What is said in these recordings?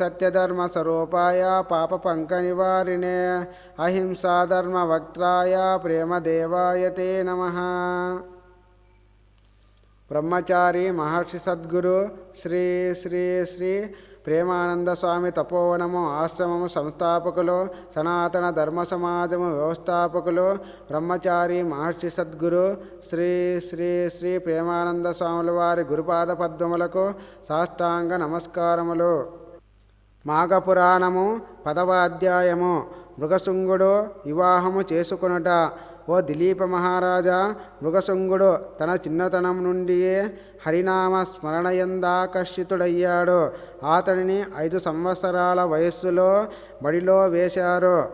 సత్యధర్మ స్వరూపాయ పాప పంక నివారిణే అహింసాధర్మ వక్త్రాయ ప్రేమదేవాయ తే నమ. బ్రహ్మచారి మహర్షి సద్గురు శ్రీ శ్రీ శ్రీ ప్రేమానంద స్వామి తపోవనము ఆశ్రమము సంస్థాపకులు సనాతన ధర్మ సమాజము వ్యవస్థాపకులు బ్రహ్మచారి మహర్షి సద్గురు శ్రీ శ్రీ శ్రీ ప్రేమానంద స్వాముల వారి గురుపాద పద్మములకు సాష్టాంగ నమస్కారములు. మాఘపురాణము పదవ అధ్యాయము. మృగశృంగుడు వివాహము చేసుకొనుట. ఓ దిలీప మహారాజా మృగశృంగుడు తన చిన్నతనం నుండియే హరినామ స్మరణయందాకర్షితుడయ్యాడు అతనిని ఐదు సంవత్సరాల వయస్సులో బడిలో వేశారు.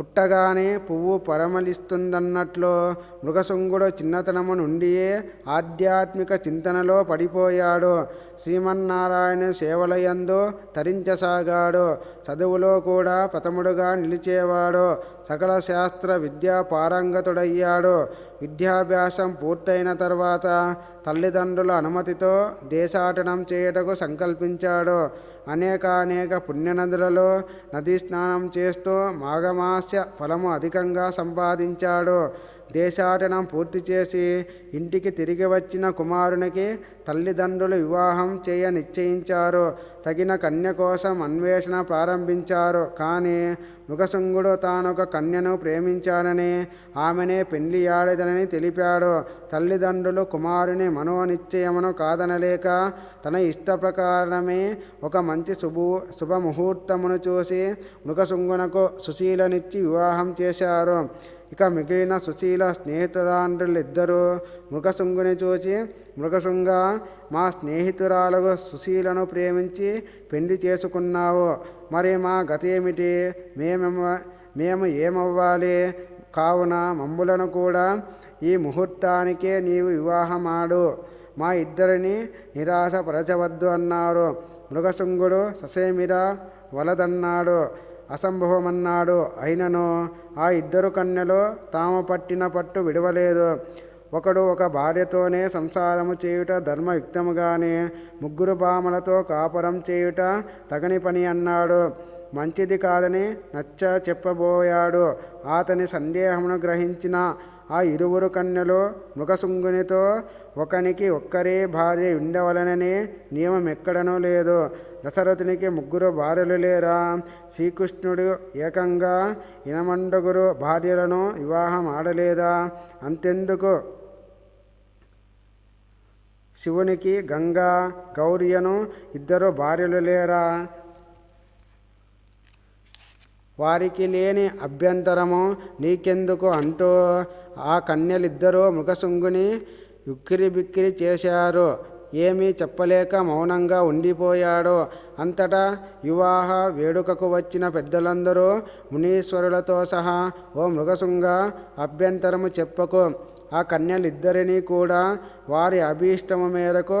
పుట్టగానే పువ్వు పరమలిస్తుందన్నట్లు మృగశృంగుడు చిన్నతనము నుండియే ఆధ్యాత్మిక చింతనలో పడిపోయాడు. శ్రీమన్నారాయణ సేవలయందు తరించసాగాడు. చదువులో కూడా ప్రథముడుగా నిలిచేవాడు. సకల శాస్త్ర విద్యా పారంగతుడయ్యాడు. విద్యాభ్యాసం పూర్తయిన తర్వాత తల్లిదండ్రుల అనుమతితో దేశాటనం చేయుటకు సంకల్పించాడు. అనేక అనేక పుణ్యనదులలో నదీ స్నానం చేస్తూ మాఘమాస్య ఫలము అధికంగా సంపాదించాడు. దేశాటనం పూర్తి చేసి ఇంటికి తిరిగి వచ్చిన కుమారునికి తల్లిదండ్రులు వివాహం చేయ నిశ్చయించారు. తగిన కన్య కోసం అన్వేషణ ప్రారంభించారు. కానీ మృగశృంగుడు తానొక కన్యను ప్రేమించానని ఆమెనే పెళ్ళి ఆడదనని తెలిపాడు. తల్లిదండ్రులు కుమారుని మనోనిశ్చయమును కాదనలేక తన ఇష్ట ప్రకారమే ఒక మంచి శుభు శుభముహూర్తమును చూసి మృగశృంగునకు సుశీలనిచ్చి వివాహం చేశారు. ఇక మిగిలిన సుశీల స్నేహితురాండ్రులిద్దరూ మృగశృంగుని చూచి మృగశృంగ మా స్నేహితురాలకు సుశీలను ప్రేమించి పెళ్ళి చేసుకున్నావు. మరి మా గతి ఏమిటి మేమెమ్మ మేము ఏమవ్వాలి? కావున మమ్ములను కూడా ఈ ముహూర్తానికే నీవు వివాహమాడు. మా ఇద్దరిని నిరాశపరచవద్దు అన్నారు. మృగశృంగుడు ససేమిరా వలదన్నాడు. అసంభవమన్నాడు అయినను ఆ ఇద్దరు కన్యలు తాము పట్టిన పట్టు విడవలేదు. ఒకడు ఒక భార్యతోనే సంసారము చేయుట ధర్మయుక్తముగాని ముగ్గురు భామలతో కాపురం చేయుట తగని పని అన్నాడు. మంచిది కాదని నచ్చ చెప్పబోయాడు. అతని సందేహమును గ్రహించిన ఆ ఇరువురు కన్యలు మృగశుంగునితో ఒకనికి ఒక్కరే భార్య ఉండవలనని నియమం ఎక్కడనూ లేదు. దశరథునికి ముగ్గురు భార్యలు లేరా? శ్రీకృష్ణుడు ఏకంగా ఇనమండగురు భార్యలను వివాహం ఆడలేదా? అంతెందుకు? శివునికి గంగా గౌర్యను ఇద్దరు భార్యలు లేరా? వారికి లేని అభ్యంతరము నీకెందుకు అంటూ ఆ కన్యలిద్దరూ మృగశృంగుని ఉక్కిరి బిక్కిరి చేశారు. ఏమీ చెప్పలేక మౌనంగా ఉండిపోయాడు. అంతటా వివాహ వేడుకకు వచ్చిన పెద్దలందరూ మునీశ్వరులతో సహా ఓ మృగశృంగ అభ్యంతరము చెప్పకు. ఆ కన్యలిద్దరినీ కూడా వారి అభీష్టము మేరకు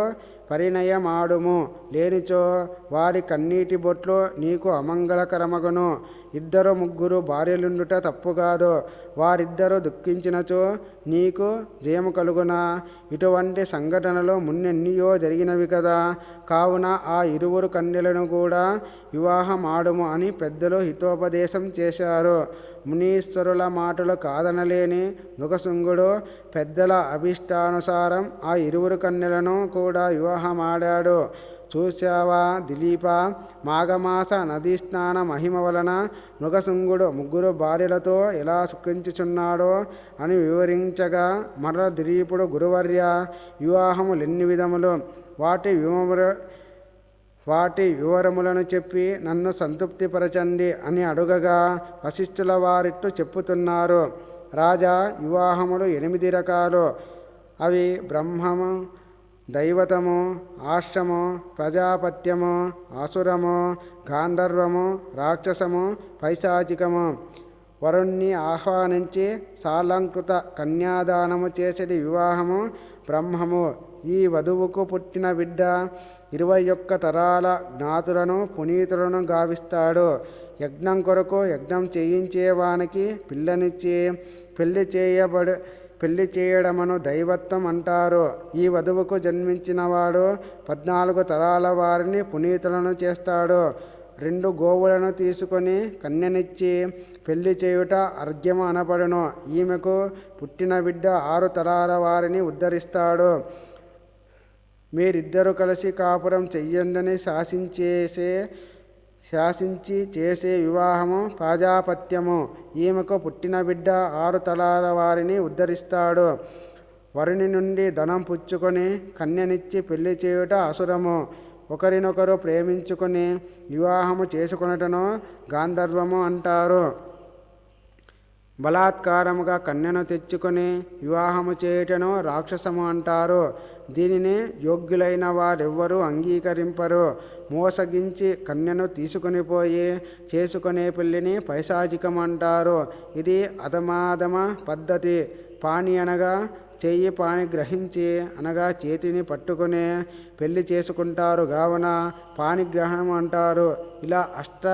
పరిణయమాడుము. లేనిచో వారి కన్నీటి బొట్లు నీకు అమంగళకరమగును. ఇద్దరు ముగ్గురు భార్యలుండుట తప్పు కాదు వారిద్దరూ దుఃఖించినచో నీకు జయము కలుగునా. ఇటువంటి సంఘటనలు మున్నెన్నియో జరిగినవి కదా. కావున ఆ ఇరువురు కన్యలను కూడా వివాహం ఆడుము అని పెద్దలు హితోపదేశం చేశారు. మునీశ్వరుల మాటలు కాదనలేని మృగశృంగుడు పెద్దల అభిష్టానుసారం ఆ ఇరువురు కన్యలను కూడా వివాహమాడాడు. చూశావా దిలీప? మాఘమాస నదీ స్నాన మహిమ వలన మృగశృంగుడు ముగ్గురు భార్యలతో ఎలా సుఖించుచున్నాడో అని వివరించగా మరల దిలీపుడు గురువర్య వివాహములెన్ని విధములు? వాటి వివర వాటి వివరములను చెప్పి నన్ను సంతృప్తిపరచండి అని అడుగగా వశిష్ఠుల వారిట్టు చెప్పుతున్నారు. రాజా వివాహములు ఎనిమిది రకాలు. అవి బ్రహ్మము దైవతము ఆశ్రము ప్రజాపత్యము అసురము గాంధర్వము రాక్షసము పైశాచికము. వరుణ్ణి ఆహ్వానించి సాలంకృత కన్యాదానము చేసేటి వివాహము బ్రహ్మము. ఈ వధువుకు పుట్టిన బిడ్డ ఇరవై ఒక్క తరాల జ్ఞాతులను పునీతులను గావిస్తాడు. యజ్ఞం కొరకు యజ్ఞం చేయించేవానికి పిల్లనిచ్చి పెళ్ళి చేయబడు పెళ్ళి చేయడమను దైవత్వం అంటారు. ఈ వధువుకు జన్మించినవాడు పద్నాలుగు తరాల వారిని పునీతులను చేస్తాడు. రెండు గోవులను తీసుకొని కన్యనిచ్చి పెళ్ళి చేయుట అర్ఘ్యము అనబడును. ఈమెకు పుట్టిన బిడ్డ ఆరు తరాల వారిని ఉద్ధరిస్తాడు. మీరిద్దరు కలిసి కాపురం చెయ్యండని శాసించేసే శాసించి చేసే వివాహము ప్రాజాపత్యము ఈమెకు పుట్టిన బిడ్డ ఆరు తలాల వారిని ఉద్ధరిస్తాడు. వరుని నుండి ధనం పుచ్చుకొని కన్యనిచ్చి పెళ్ళి చేయుట అసురము. ఒకరినొకరు ప్రేమించుకొని వివాహము చేసుకొనుటను గాంధర్వము అంటారు. బలాత్కారముగా కన్యను తెచ్చుకొని వివాహము చేయుటను రాక్షసము అంటారు. దీనిని యోగ్యులైన వారెవ్వరూ అంగీకరింపరు. మోసగించి కన్యను తీసుకుని పోయి చేసుకునే పెళ్ళిని పైశాచికం అంటారు ఇది అధమాధమ పద్ధతి. పాణి అనగా చెయ్యి పాని గ్రహించి అనగా చేతిని పట్టుకుని పెళ్ళి చేసుకుంటారు. కావున పాణిగ్రహణం అంటారు. ఇలా అష్ట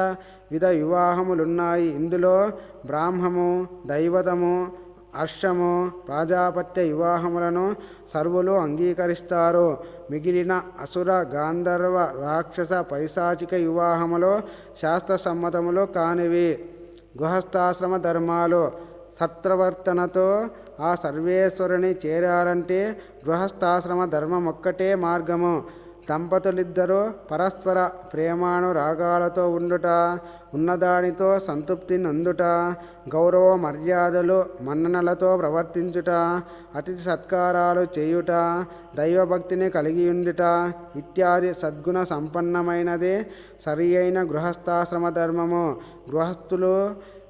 విధ వివాహములున్నాయి. ఇందులో బ్రాహ్మము దైవతము హర్షము ప్రాజాపత్య వివాహములను సర్వులు అంగీకరిస్తారు. మిగిలిన అసుర గాంధర్వ రాక్షస పైశాచిక వివాహములు శాస్త్రసమ్మతములు కానివి. గృహస్థాశ్రమ ధర్మాలు సత్రవర్తనతో ఆ సర్వేశ్వరుని చేరాలంటే గృహస్థాశ్రమ ధర్మం ఒక్కటే మార్గము. దంపతులిద్దరూ పరస్పర ప్రేమాను రాగాలతో ఉండుట ఉన్నదానితో సంతృప్తి నందుట గౌరవ మర్యాదలు మన్ననలతో ప్రవర్తించుట అతిథి సత్కారాలు చేయుట దైవభక్తిని కలిగి ఉండుట ఇత్యాది సద్గుణ సంపన్నమైనదే సరి అయిన గృహస్థాశ్రమ ధర్మము. గృహస్థులు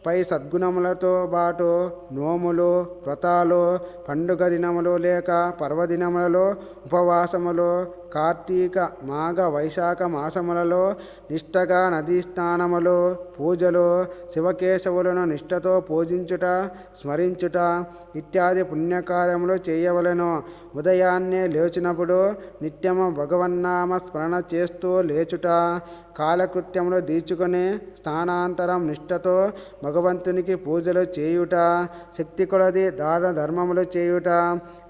పై సద్గుణములతో పాటు నోములు వ్రతాలు పండుగ దినములు లేక పర్వదినములలో ఉపవాసములు కార్తీక మాఘ వైశాఖ మాసములలో నిష్టగా నదీ స్నానములు పూజలు శివకేశవులను నిష్టతో పూజించుట స్మరించుట ఇత్యాది పుణ్యకార్యములు చేయవలెను. ఉదయాన్నే లేచినప్పుడు నిత్యము భగవన్నామ స్మరణ చేస్తూ లేచుట కాలకృత్యములు తీర్చుకొని స్థానాంతరం నిష్టతో భగవంతునికి పూజలు చేయుట శక్తి కొలది దాన ధర్మములు చేయుట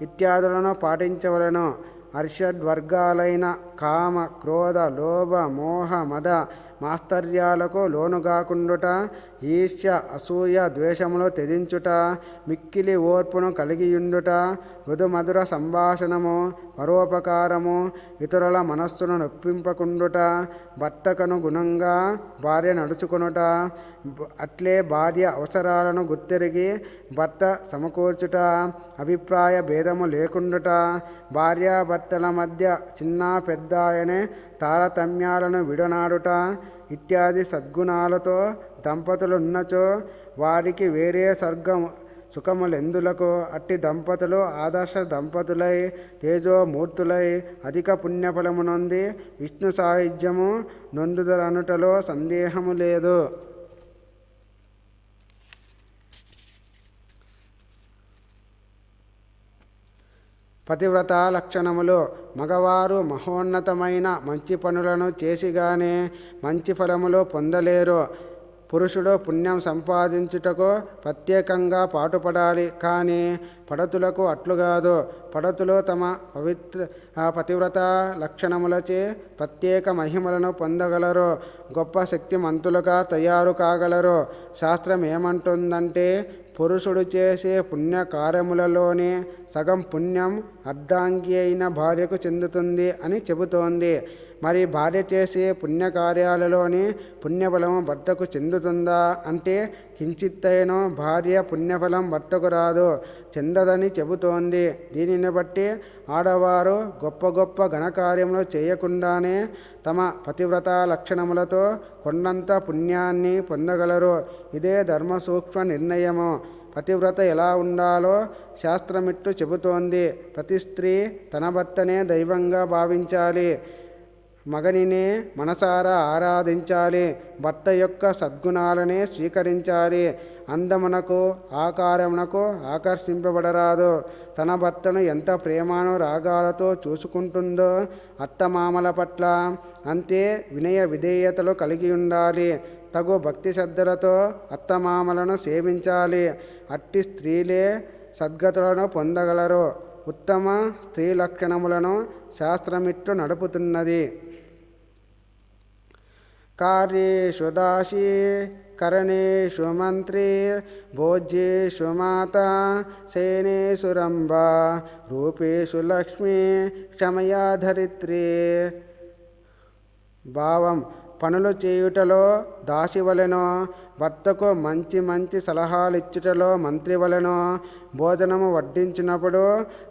ఇత్యాదులను పాటించవలను. హర్షడ్వర్గాలైన కామ క్రోధ లోభ మోహ మద మాస్తర్యాలకు లోనుగాకుండుట ఈర్ష్య అసూయ ద్వేషములు త్యజించుట మిక్కిలి ఓర్పును కలిగియుండుట మృదుమధుర సంభాషణము పరోపకారము ఇతరుల మనస్సును నొప్పింపకుండుట భర్తకను గుణంగా భార్య నడుచుకొనుట అట్లే భార్య అవసరాలను గుర్తెరిగి భర్త సమకూర్చుట అభిప్రాయ భేదము లేకుండుట భార్యాభర్తల మధ్య చిన్న పెద్ద అనే తారతమ్యాలను విడనాడుట ఇత్యాది సద్గుణాలతో దంపతులున్నచో వారికి వేరే స్వర్గం సుఖములెందులకు? అట్టి దంపతులు ఆదర్శ దంపతులై తేజోమూర్తులై అధిక పుణ్యఫలము నొంది విష్ణు సాహిత్యము నొందుదరనుటలో సందేహము లేదు. పతివ్రత లక్షణములు. మగవారు మహోన్నతమైన మంచి పనులను చేసిగానే మంచి ఫలములు పొందలేరు. పురుషుడు పుణ్యం సంపాదించుటకు ప్రత్యేకంగా పాటుపడాలి. కానీ పడతులకు అట్లు కాదు. పడతులు తమ పవిత్ర ఆ పతివ్రత లక్షణములచే ప్రత్యేక మహిమలను పొందగలరు. గొప్ప శక్తిమంతులుగా తయారు కాగలరు. శాస్త్రం ఏమంటుందంటే పురుషుడు చేసే పుణ్యకార్యములలోనే సగం పుణ్యం అర్ధాంగి అయిన భార్యకు చెందుతుంది అని చెబుతోంది. మరి భార్య చేసే పుణ్యకార్యాలలోని పుణ్యఫలం భర్తకు చెందుతుందా? అంటే కించిత్తైనా భార్య పుణ్యఫలం భర్తకు రాదు చెందదని చెబుతోంది. దీనిని బట్టి ఆడవారు గొప్ప గొప్ప ఘనకార్యములు చేయకుండానే తమ పతివ్రత లక్షణములతో కొండంత పుణ్యాన్ని పొందగలరు. ఇదే ధర్మ సూక్ష్మ నిర్ణయము. పతివ్రత ఎలా ఉండాలో శాస్త్రమిట్టు చెబుతోంది. ప్రతి స్త్రీ తన భర్తనే దైవంగా భావించాలి. మగనినే మనసారా ఆరాధించాలి భర్త యొక్క సద్గుణాలనే స్వీకరించాలి. అందమునకు ఆకారమునకు ఆకర్షింపబడరాదు. తన భర్తను ఎంత ప్రేమాను రాగాలతో చూసుకుంటుందో అత్తమామల పట్ల అంతే వినయ విధేయతలు కలిగి ఉండాలి. తగు భక్తి శ్రద్ధలతో అత్తమామలను సేవించాలి. అట్టి స్త్రీలే సద్గతులను పొందగలరు. ఉత్తమ స్త్రీ లక్షణములను శాస్త్రమిట్టు నడుపుతున్నది. కార్యేషు దాసీ కరణేషు మంత్రి భోజ్యేషు మాత సేనేషు రంభ రూపేషు లక్ష్మీ క్షమయా ధరిత్రి భావం పనులు చేయుటలో దాసి వలెనో భర్తకు మంచి మంచి సలహాలు ఇచ్చుటలో మంత్రి వలెనో భోజనము వడ్డించినప్పుడు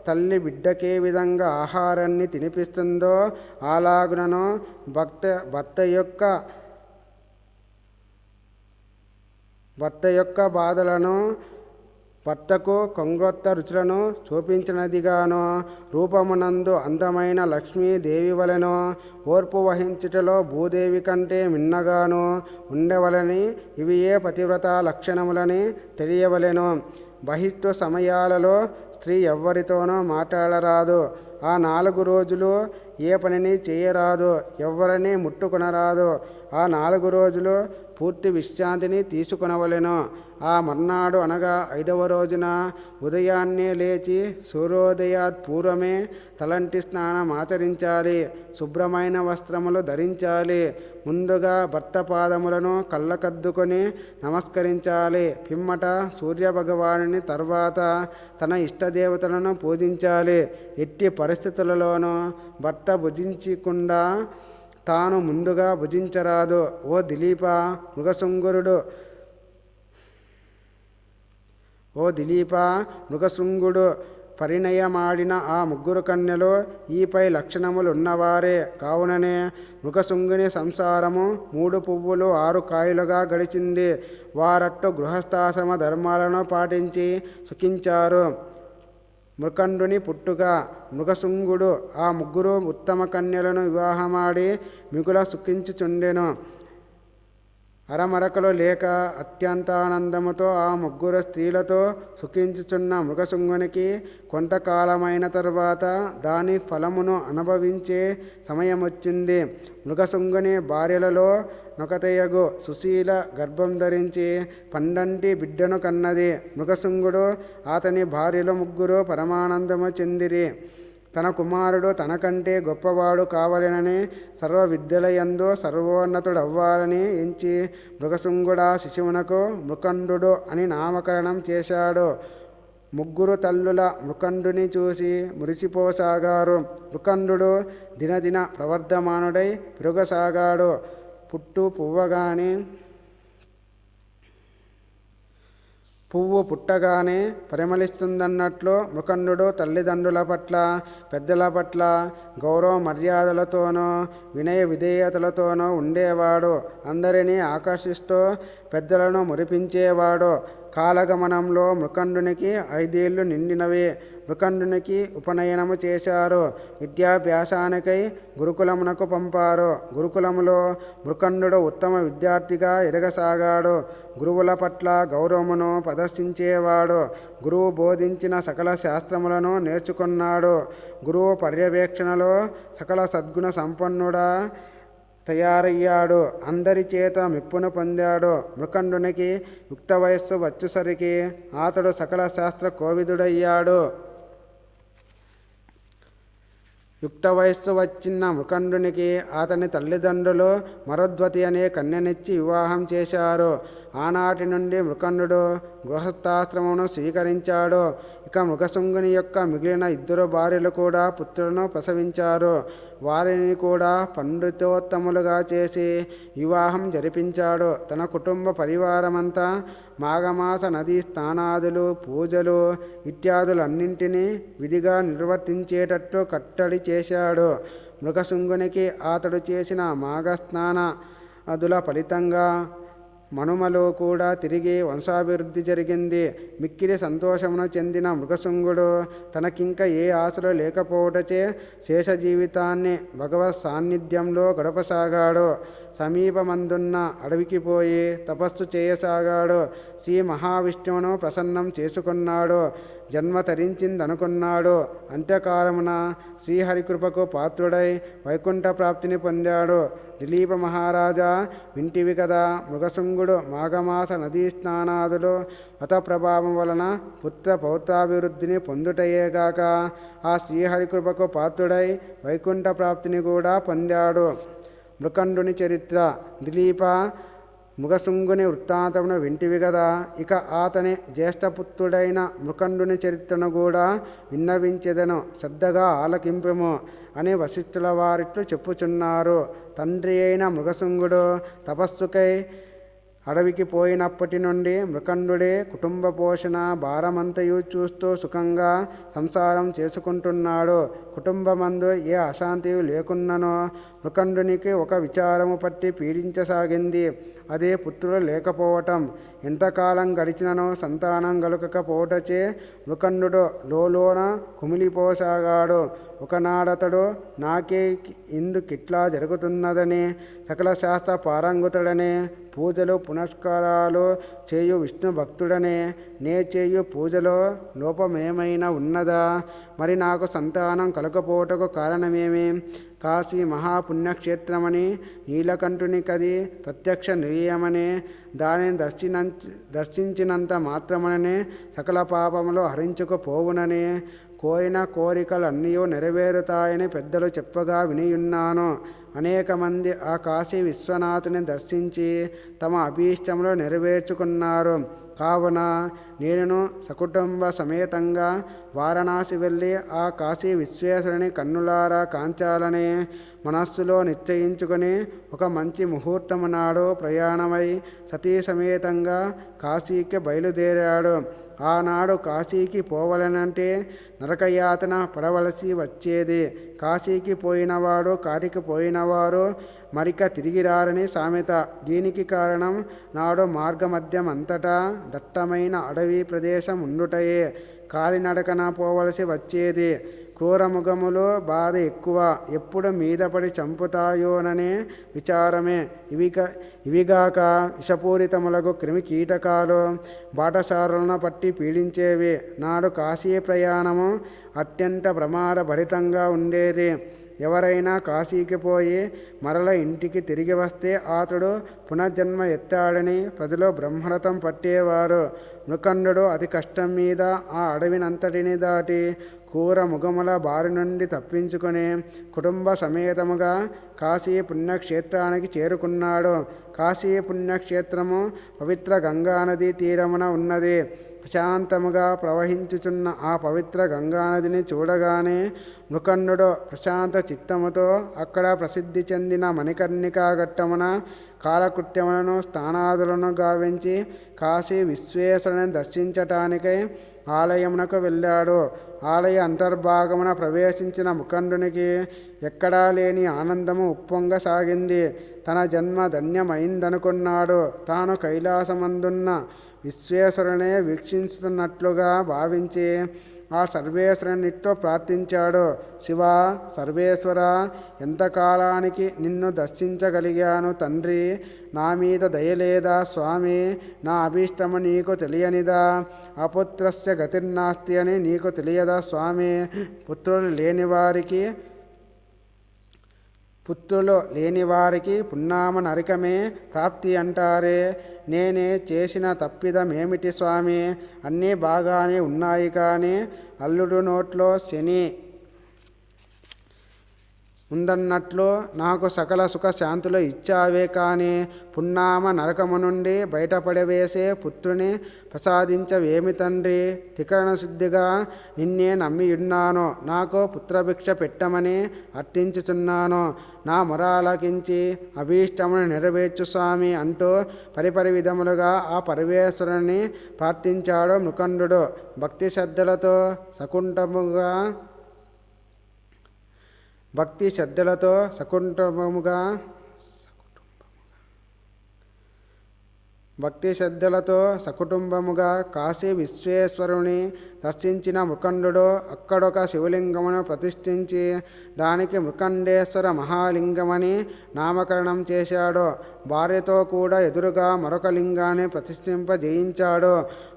తల్లి బిడ్డకే విధంగా ఆహారాన్ని తినిపిస్తుందో అలాగునను భక్త భర్త యొక్క భర్త యొక్క బాధలను భర్తకు కొంగొత్త రుచులను చూపించినదిగాను. రూపమునందు అందమైన లక్ష్మీదేవి వలెను ఓర్పు వహించుటలో భూదేవి కంటే మిన్నగాను ఉండవలని ఇవి ఏ పతివ్రత లక్షణములని తెలియవలెను. బహిష్టు సమయాలలో స్త్రీ ఎవ్వరితోనూ మాట్లాడరాదు. ఆ నాలుగు రోజులు ఏ పనిని చేయరాదు ఎవరిని ముట్టుకొనరాదు. ఆ నాలుగు రోజులు పూర్తి విశ్రాంతిని తీసుకొనవలెను. ఆ మర్నాడు అనగా ఐదవ రోజున ఉదయాన్నే లేచి సూర్యోదయాత్ పూర్వమే తలంటి స్నానం ఆచరించాలి. శుభ్రమైన వస్త్రములు ధరించాలి. ముందుగా భర్త పాదములను కళ్ళకద్దుకొని నమస్కరించాలి. పిమ్మట సూర్యభగవానుని తర్వాత తన ఇష్టదేవతలను పూజించాలి. ఎట్టి పరిస్థితులలోనూ భర్త భుజించకుండా తాను ముందుగా భుజించరాదు. ఓ దిలీప మృగశృంగురుడు. ఓ దిలీప మృగశృంగుడు పరిణయమాడిన ఆ ముగ్గురు కన్యలు ఈపై లక్షణములు ఉన్నవారే కావుననే మృగశృంగుని సంసారము మూడు పువ్వులు ఆరు కాయలుగా గడిచింది. వారట్టు గృహస్థాశ్రమ ధర్మాలను పాటించి సుఖించారు. మృకండుని పుట్టుక మృగశృంగుడు ఆ ముగ్గురు ఉత్తమ కన్యలను వివాహమాడి మిగుల సుఖించుచుండెను. అరమరకలు లేక అత్యంతానందముతో ఆ ముగ్గురు స్త్రీలతో సుఖించుచున్న మృగశృంగునికి కొంతకాలమైన తర్వాత దాని ఫలమును అనుభవించే సమయమొచ్చింది. మృగశృంగుని భార్యలలో నొకతయగు సుశీల గర్భం ధరించి పండంటి బిడ్డను కన్నది. మృగశృంగుడు అతని భార్యలు ముగ్గురు పరమానందము చెందిరి. తన కుమారుడు తనకంటే గొప్పవాడు కావాలనని సర్వ విద్యలయందు సర్వోన్నతుడవ్వాలని ఎంచి మృగశృంగుడా శిశువునకు మృకండు అని నామకరణం చేశాడు. ముగ్గురు తల్లుల మృకండుని చూసి మురిసిపోసాగారు. మృకండు దినదిన ప్రవర్ధమానుడై పెరుగసాగాడు. పుట్టు పువ్వగాని పువ్వు పుట్టగానే పరిమళిస్తుందన్నట్లు మృకండు తల్లిదండ్రుల పట్ల పెద్దల పట్ల గౌరవ మర్యాదలతోనూ వినయ విధేయతలతోనూ ఉండేవాడు. అందరినీ ఆకర్షిస్తూ పెద్దలను మురిపించేవాడు. కాలగమనంలో మృకండునికి ఐదేళ్ళు నిండినవి. మృకండునికి ఉపనయనము చేశారు. విద్యాభ్యాసానికై గురుకులమునకు పంపారు. గురుకులములో మృకండు ఉత్తమ విద్యార్థిగా ఎదగసాగాడు గురువుల పట్ల గౌరవమును ప్రదర్శించేవాడు. గురువు బోధించిన సకల శాస్త్రములను నేర్చుకున్నాడు. గురువు పర్యవేక్షణలో సకల సద్గుణ సంపన్నుడా తయారయ్యాడు. అందరి చేత మెప్పును పొందాడు. మృకండునికి యుక్త వయస్సు వచ్చేసరికి అతడు సకల శాస్త్ర కోవిదుడయ్యాడు. యుక్త వయస్సు వచ్చిన మృకండునికి అతని తల్లిదండ్రులు మరద్వతి అనే కన్యనిచ్చి వివాహం చేశారు. ఆనాటి నుండి మృకండు గృహస్థాశ్రమమును స్వీకరించాడు. ఇక మృగశృంగుని యొక్క మిగిలిన ఇద్దరు భార్యలు కూడా పుత్రులను ప్రసవించారు. వారిని కూడా పండితోత్తములుగా చేసి వివాహం జరిపించాడు. తన కుటుంబ పరివారమంతా మాఘమాస నదీ స్నానాదులు పూజలు ఇత్యాదులన్నింటినీ విధిగా నిర్వర్తించేటట్టు కట్టడి చేశాడు. మృగశృంగునికి అతడు చేసిన మాఘస్నాన అదుల ఫలితంగా మనుమలో కూడా తిరిగి వంశాభివృద్ధి జరిగింది. మిక్కిలి సంతోషమును చెందిన మృగశృంగుడు తనకింక ఏ ఆశలు లేకపోవటచే శేష జీవితాన్ని భగవత్ సాన్నిధ్యంలో గడపసాగాడు. సమీపమందున్న అడవికి పోయి తపస్సు చేయసాగాడు. శ్రీ మహావిష్ణువును ప్రసన్నం చేసుకున్నాడు. జన్మ తరించిందనుకున్నాడు అంత్యకాలమున శ్రీహరికృపకు పాత్రుడై వైకుంఠ ప్రాప్తిని పొందాడు దిలీప మహారాజా వింటివి కదా మృగశృంగుడు మాఘమాస నదీ స్నానాదులు మత ప్రభావం వలన పుత్ర పౌత్రాభివృద్ధిని పొందుటయేగాక ఆ శ్రీహరికృపకు పాత్రుడై వైకుంఠ ప్రాప్తిని కూడా పొందాడు. మృకండుని చరిత్ర దిలీప ముగసుంగుని వృత్తాంతమును వింటివి కదా ఇక అతని జ్యేష్ఠపుత్రుడైన మృకండుని చరిత్రను కూడా విన్నవించెదను. శ్రద్ధగా ఆలకింపము అని వశిష్ఠుల వారిట్లు చెప్పుచున్నారు. తండ్రి అయిన మృగశృంగుడు తపస్సుకై అడవికి పోయినప్పటి నుండి మృకండుడే కుటుంబ పోషణ భారమంతయు చూస్తూ సుఖంగా సంసారం చేసుకుంటున్నాడు. కుటుంబమందు ఏ అశాంతి లేకున్ననో. మృకండునికి ఒక విచారము పట్టి పీడించసాగింది. అదే పుత్రులు లేకపోవటం. ఎంతకాలం గడిచిననో సంతానం గలుకకపోవటచే మృకండు లోలోన కుమిలిపోసాగాడు. ఒకనాడతడు నాకే ఇందుకిట్లా జరుగుతున్నదని సకల శాస్త్ర పారంగుతుడనే పూజలు పునస్కారాలు చేయు విష్ణు భక్తుడనే నే చేయు పూజలో లోపమేమైనా ఉన్నదా? మరి నాకు సంతానం కలకపోవటకు కారణమేమి? కాశీ మహాపుణ్యక్షేత్రమని నీలకంఠుని కది ప్రత్యక్ష నిలయమని దానిని దర్శిన దర్శించినంత మాత్రమననే సకల పాపములు హరించుకుపోవునని కోరిన కోరికలన్నీ నెరవేరుతాయని పెద్దలు చెప్పగా వినియున్నాను. అనేక మంది ఆ కాశీ విశ్వనాథుని దర్శించి తమ అభీష్టములు నెరవేర్చుకున్నారు. కావున నేను సకుటుంబ సమేతంగా వారణాసి వెళ్ళి ఆ కాశీ విశ్వేశ్వరుని కన్నులారా కాంచాలని మనస్సులో నిశ్చయించుకుని ఒక మంచి ముహూర్తము నాడు ప్రయాణమై సతీ సమేతంగా కాశీకి బయలుదేరాడు. ఆనాడు కాశీకి పోవాలనంటే నరకయాతన పడవలసి వచ్చేది. కాశీకి పోయినవాడు కాటికి పోయినవారు మరిక తిరిగి రారని సామెత. దీనికి కారణం నాడు మార్గమధ్యం అంతటా దట్టమైన అడవి ప్రదేశం ఉండుటయే. కాలినడకన పోవలసి వచ్చేది. క్రూరముఖములో బాధ ఎక్కువ ఎప్పుడు మీదపడి చంపుతాయోననే విచారమే. ఇవిక ఇవిగాక విషపూరితములకు క్రిమి కీటకాలు బాటసారులను పట్టి పీడించేవి. నాడు కాశీ ప్రయాణము అత్యంత ప్రమాదభరితంగా ఉండేది. ఎవరైనా కాశీకి పోయి మరల ఇంటికి తిరిగి వస్తే అతడు పునర్జన్మ ఎత్తాడని ప్రజలు బ్రహ్మరథం పట్టేవారు. మృకండు అతి కష్టం మీద ఆ అడవినంతటిని దాటి కూర ముగముల బారి నుండి తప్పించుకుని కుటుంబ సమేతముగా కాశీ పుణ్యక్షేత్రానికి చేరుకున్నాడు. కాశీ పుణ్యక్షేత్రము పవిత్ర గంగానది తీరమున ఉన్నది. ప్రశాంతముగా ప్రవహించుచున్న ఆ పవిత్ర గంగానదిని చూడగానే మృకండు ప్రశాంత చిత్తముతో అక్కడ ప్రసిద్ధి చెందిన మణికర్ణికా ఘట్టమున కాలకృత్యములను స్థానాదులను గావించి కాశీ విశ్వేశ్వరుని దర్శించటానికై ఆలయమునకు వెళ్ళాడు. ఆలయ అంతర్భాగమున ప్రవేశించిన ముఖండునికి ఎక్కడా లేని ఆనందము ఉప్పొంగసాగింది తన జన్మ ధన్యమైందనుకున్నాడు. తాను కైలాసమందున్న విశ్వేశ్వరునే వీక్షిస్తున్నట్లుగా భావించి ఆ సర్వేశ్వరునితో ప్రార్థించాడు. శివ సర్వేశ్వర ఎంతకాలానికి నిన్ను దర్శించగలిగాను తండ్రి? నా మీద దయలేదా స్వామి? నా అభీష్టము నీకు తెలియనిదా? అపుత్రస్య గతిర్నాస్తి అని నీకు తెలియదా స్వామి? పుత్రులు లేని వారికి పుత్రులు లేని వారికి పున్నామ నరకమే ప్రాప్తి అంటారే. నేనే చేసిన తప్పిదమేమిటి స్వామి? అన్నీ బాగానే ఉన్నాయి కానీ అల్లుడు నోట్లో శని ఉందన్నట్లు నాకు సకల సుఖ శాంతులు ఇచ్చావే కానీ పున్నామ నరకము నుండి బయటపడవేసే పుత్రుని ప్రసాదించవేమి తండ్రి? తికరణ శుద్ధిగా నిన్నే నమ్మియున్నాను. నాకు పుత్రభిక్ష పెట్టమని అర్థించుచున్నాను. నా మొరాలకించి అభీష్టమును నెరవేర్చు స్వామి అంటూ పరిపరి విధములుగా ఆ పరమేశ్వరుని ప్రార్థించాడు ముఖండు భక్తి శ్రద్ధలతో సకుంఠముగా భక్తి శ్రద్ధలతో సకుంటముగా భక్తి శ్రద్ధలతో సకుటుంబముగా కాశీ విశ్వేశ్వరుని దర్శించిన మృకండు అక్కడొక శివలింగమును ప్రతిష్ఠించి దానికి మృకండేశ్వర మహాలింగమని నామకరణం చేశాడు. భార్యతో కూడా ఎదురుగా మరొక లింగాన్ని ప్రతిష్ఠింపజేయించాడు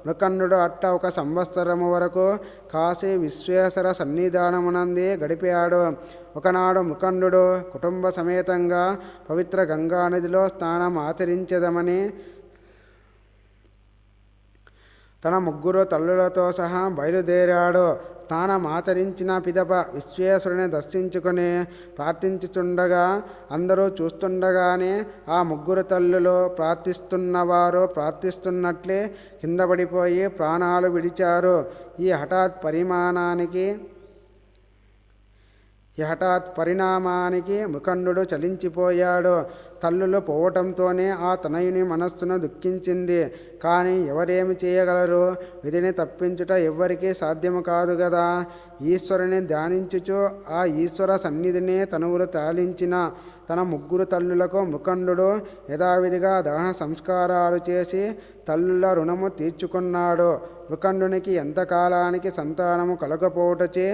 మృకండు అట్ట ఒక సంవత్సరము వరకు కాశీ విశ్వేశ్వర సన్నిధానమునంది గడిపాడు. ఒకనాడు ముఖండు కుటుంబ సమేతంగా పవిత్ర గంగానదిలో స్నానం ఆచరించదమని తన ముగ్గురు తల్లులతో సహా బయలుదేరాడు. స్థానమాచరించిన పిదప విశ్వేశ్వరుని దర్శించుకుని ప్రార్థించుచుండగా అందరూ చూస్తుండగానే ఆ ముగ్గురు తల్లులు ప్రార్థిస్తున్నవారు ప్రార్థిస్తున్నట్లే కింద పడిపోయి ప్రాణాలు విడిచారు. ఈ హఠాత్ పరిమాణానికి ఈ హఠాత్ పరిణామానికి ముఖండు చలించిపోయాడు. తల్లులు పోవటంతోనే ఆ తనయుని మనస్సును దుఃఖించింది. కానీ ఎవరేమి చేయగలరు? విధిని తప్పించుట ఎవ్వరికీ సాధ్యము కాదు కదా ఈశ్వరుని ధ్యానించుచు ఆ ఈశ్వర సన్నిధిని తనువులు తాళించిన తన ముగ్గురు తల్లులకు ముఖండు యథావిధిగా దహన సంస్కారాలు చేసి తల్లుల రుణము తీర్చుకున్నాడు. మృకండునికి ఎంతకాలానికి సంతానము కలగపోవటచే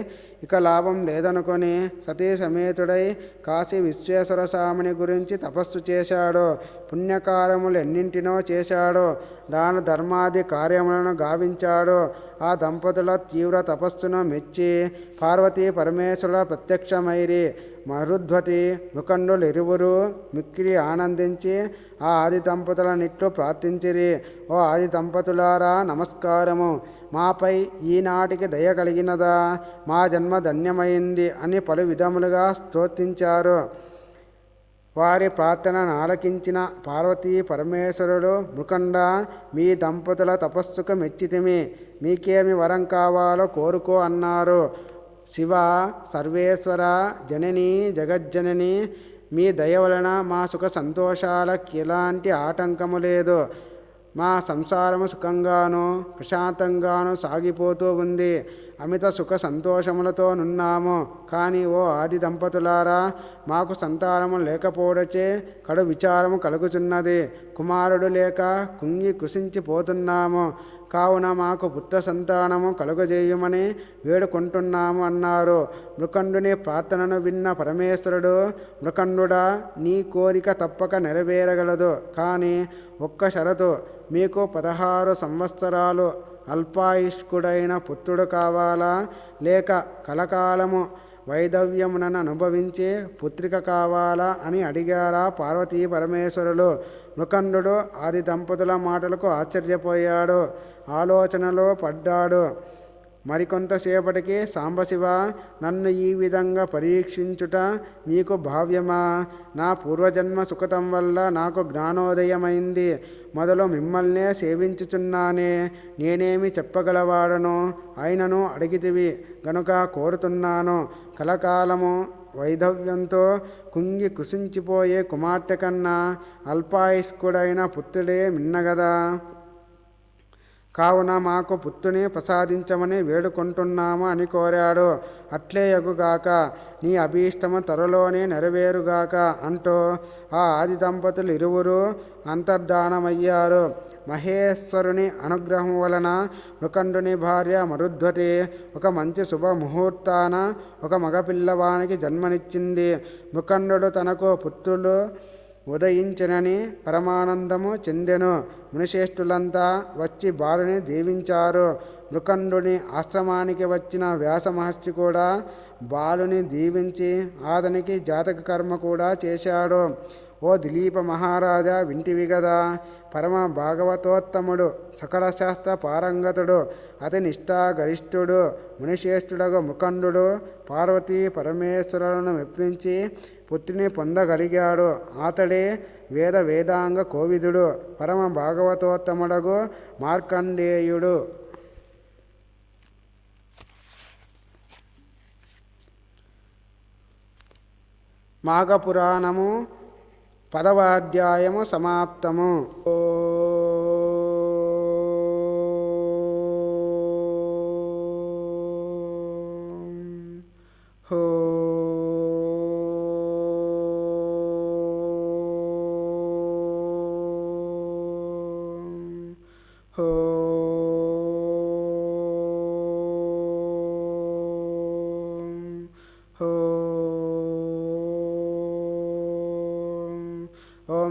ఇక లాభం లేదనుకొని సతీ సమేతుడై కాశీ విశ్వేశ్వర స్వామిని గురించి తపస్సు చేశాడు పుణ్యకార్యములు ఎన్నింటినో చేశాడు దాన ధర్మాది కార్యములను గావించాడు ఆ దంపతుల తీవ్ర తపస్సును మెచ్చి పార్వతీ పరమేశ్వరుల ప్రత్యక్షమైరి మరుద్వతి ముఖండులు ఇరువురు మిక్కిలి ఆనందించి ఆ ఆది దంపతుల నిట్టు ప్రార్థించిరి. ఓ ఆది దంపతులారా నమస్కారము. మాపై ఈనాటికి దయ కలిగినదా? మా జన్మ ధన్యమైంది అని పలు విధములుగా స్తోత్రించారు వారి ప్రార్థనను ఆలకించిన పార్వతీ పరమేశ్వరుడు మృకండ మీ దంపతుల తపస్సుకు మెచ్చితిమి. మీకేమి వరం కావాలో కోరుకో అన్నారు. శివ సర్వేశ్వర జనని జగజ్జనని మీ దయ వలన మా సుఖ సంతోషాలకు ఎలాంటి ఆటంకము లేదు. మా సంసారము సుఖంగానో ప్రశాంతంగానో సాగిపోతూ ఉంది. అమిత సుఖ సంతోషములతో నున్నాము. కానీ ఓ ఆది దంపతులారా మాకు సంతానము లేకపోవడచే కడు విచారము కలుగుచున్నది. కుమారుడు లేక కుంగి కృషించిపోతున్నాము కావున మాకు పుత్ర సంతానము కలుగజేయమని వేడుకుంటున్నాము అన్నారు. మృకండుని ప్రార్థనను విన్న పరమేశ్వరుడు మృకండుడా నీ కోరిక తప్పక నెరవేరగలదు. కానీ ఒక్క షరతు మీకు పదహారు సంవత్సరాలు అల్పాయుష్కుడైన పుత్రుడు కావాలా? లేక కలకాలము వైదవ్యమునను అనుభవించే పుత్రిక కావాలా అని అడిగారా పార్వతీ పరమేశ్వరులు. మృకండు ఆది దంపతుల మాటలకు ఆశ్చర్యపోయాడు. ఆలోచనలో పడ్డాడు. మరికొంతసేపటికే సాంబశివ నన్ను ఈ విధంగా పరీక్షించుట మీకు భావ్యమా? నా పూర్వజన్మ సుఖతం వల్ల నాకు జ్ఞానోదయమైంది. మొదలు మిమ్మల్నే సేవించుచున్నానే. నేనేమి చెప్పగలవాడను? ఆయనను అడిగితివి. గనుక కోరుతున్నాను. కలకాలము వైధవ్యంతో కుంగి కుసించిపోయే కుమార్తె కన్నా అల్పాయుష్కుడైన పుత్రుడే మిన్నగదా? కావున మాకు పుత్తుని ప్రసాదించమని వేడుకుంటున్నాము అని కోరాడు. అట్లే యగుగాక నీ అభీష్టము త్వరలోనే నెరవేరుగాక అంటూ ఆ ఆది దంపతులు ఇరువురు అంతర్ధానమయ్యారు. మహేశ్వరుని అనుగ్రహం వలన మృకండుని భార్య మరుద్వతి ఒక మంచి శుభముహూర్తాన ఒక మగపిల్లవానికి జన్మనిచ్చింది. మృకండు తనకు పుత్రులు ఉదయించనని పరమానందము చెందెను. మునిశ్రేష్ఠులంతా వచ్చి బాలుని దీవించారు. మృకండుని ఆశ్రమానికి వచ్చిన వ్యాస మహర్షి కూడా బాలుని దీవించి అతనికి జాతక కర్మ కూడా చేశాడు. ఓ దిలీప మహారాజా వింటివి కదా పరమ భాగవతోత్తముడు సకల శాస్త్ర పారంగతుడు అతి నిష్ఠా గరిష్ఠుడు ముఖండు పార్వతీ పరమేశ్వరులను మెప్పించి పుత్రిని పొందగలిగాడు. అతడే వేద వేదాంగ కోవిదుడు పరమ భాగవతోత్తముడగు మార్కండేయుడు. మాఘపురాణము పదవ అధ్యాయము సమాప్తము హో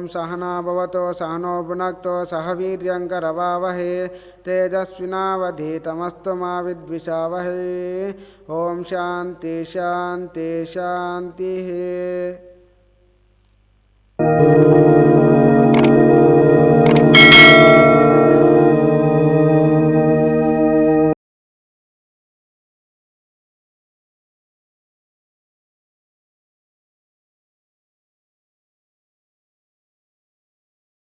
ॐ सहनाभवत सहनो सह वीर्यङ्करवावहे तेजस्वीनावधीतमस्तमा मा ओं शांति शांति शांति